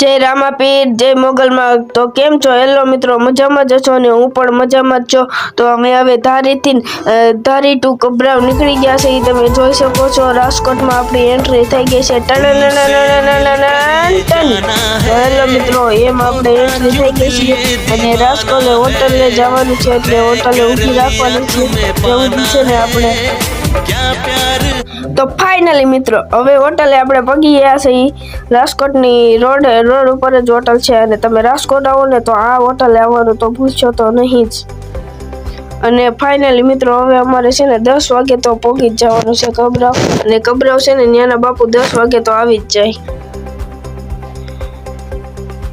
જય રામાપીર, જય મોગલમાં તો કેમ છો? હેલો મિત્રો, મજામાં જ છો ને? હું પણ મજામાં જ છો. તો અમે હવે ધારીથી ધારી ટુ કબરાવ નીકળી ગયા છે. એ તમે જોઈ શકો છો, રાજકોટમાં આપણી એન્ટ્રી થઈ ગઈ છે. હેલો મિત્રો એમ આપણે એન્ટ્રી થઈ ગઈ છે અને રાજકોટે હોટલે જવાનું છે એટલે હોટલે ઊભી રાખવાની છે એવું છે ને આપણે તો ફાઇનલી મિત્રો, હવે હોટલે આપણે પગી ગયા છે ઈ રાજકોટની રોડ રોડ ઉપર જ હોટલ છે અને તમે રાજકોટ આવો ને તો આ હોટલે આવવાનું તો ભૂલશો તો નહીં જ. અને ફાઇનલી મિત્રો, હવે અમારે છે ને દસ વાગે તો પહોંચી જ જવાનું છે કબરાવ. અને કબરાવ છે ને ત્યાંના બાપુ દસ વાગે તો આવી જ જાય.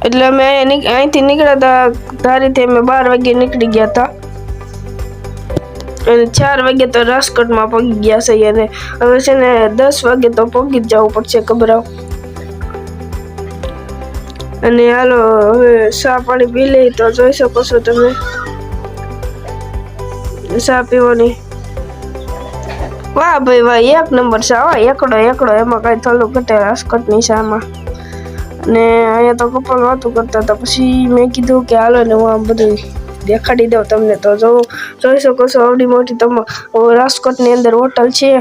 એટલે અમે અહીંથી નીકળ્યા હતા, ધારીથી અમે બાર વાગે નીકળી ગયા હતા. અને ચાર વાગે તો રાજકોટમાં પગી ગયા છે અને હવે છે ને દસ વાગે તો પગી જ જવું પડશે કબરાવ અને હાલો, હવે સા પાણી પી લઈ તો જોઈ શકો છો તમે. સા પીવાની. વાહ ભાઈ, વાહ, એક નંબર ચા વાહ, એકડો એકડો, એમાં કઈ થોડું ઘટે રાજકોટની સામાં. અને અહીંયા તો કપલ વાતું કરતા હતા, પછી મેં કીધું કે હાલો ને હું આમ બધું દેખાડી દઉં તમને. તો જો, જોઈ શકો છો, આવડી મોટી તમે રાજકોટની અંદર હોટલ છે.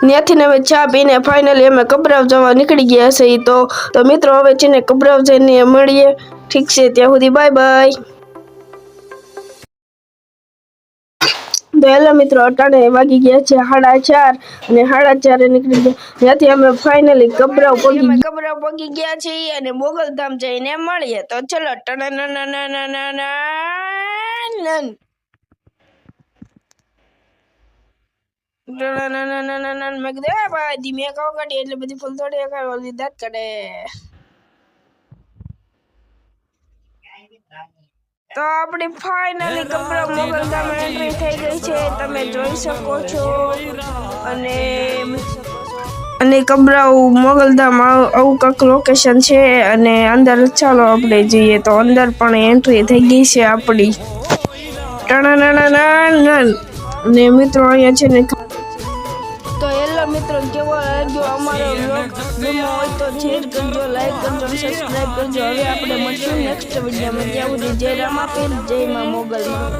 ત્યાંથી અમે ચા પીને ફાઇનલી અમે કબરાવ જવા નીકળી ગયા છે તો. તો મિત્રો, હવે છે ને કબરાવ જઈને મળીએ. ઠીક છે, ત્યાં સુધી બાય બાય તો હેલો મિત્રો અટાણે વાગી ગયા છે સાડા ચાર અને સાડા ચારે નીકળી ગયા. ત્યાંથી અમે ફાઇનલી કબરાવ પગી કબરાવ પગી ગયા છીએ અને મોગલધામ જઈને મળીએ. તો ચલો ભાઈ ધીમે કાવ કાઢી એટલે બધી ફૂલ થોડી કાઢે દાંત કાઢે. તો આપણી ફાઇનલી કપડા મોગલધામ એન્ટ્રી થઈ ગઈ છે તમે જોઈ શકો છો. અને અને કબરાઉ મોગલધામ આવ- કંઈક લોકેશન છે અને અંદર ચાલો આપણે જઈએ તો અંદર પણ એન્ટ્રી થઈ ગઈ છે આપણી. ટણા. અને મિત્રો અહીંયા છે ને મિત્રો કેવો લાગ્યો અમારો વ્લોગ ગમ્યો હોય તો શેર કરજો લાઈક કરજો સબસ્ક્રાઈબ કરજો. હવે આપણે મળશું નેક્સ્ટ વિડીયોમાં ત્યાં સુધી જય રામાપીર જય મોગલ મોગલમાં